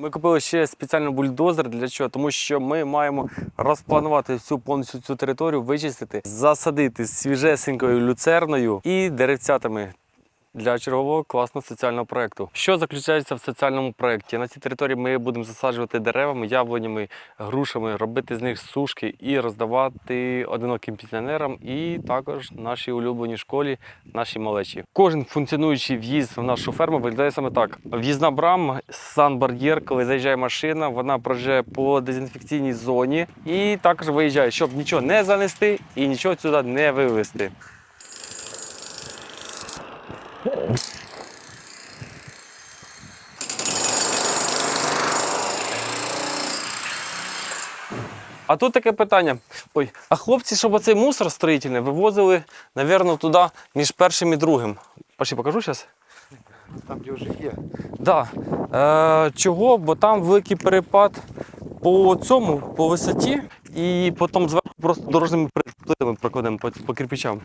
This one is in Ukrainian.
Ми купили ще спеціальний бульдозер. Для чого? Тому що ми маємо розпланувати всю повністю цю територію, вичистити, засадити свіжесенькою люцерною і деревцятами. Для чергового класного соціального проєкту. Що заключається в соціальному проєкті? На цій території ми будемо засаджувати деревами, яблунями, грушами, робити з них сушки і роздавати одиноким пенсіонерам, і також нашій улюбленій школі, нашій малечі. Кожен функціонуючий в'їзд в нашу ферму виглядає саме так: в'їзна брама, сан-бар'єр, коли заїжджає машина, вона проїжджає по дезінфекційній зоні і також виїжджає, щоб нічого не занести і нічого сюди не вивезти. А тут таке питання. Ой, а хлопці, щоб оцей мусор строїтельний вивозили, напевно, туди між першим і другим. Пошли, покажу зараз. Там, де вже є. Да. Е, чого? Бо там великий перепад по цьому, по висоті, і потім зверху просто дорожніми плитами прокладемо по, по кирпичам.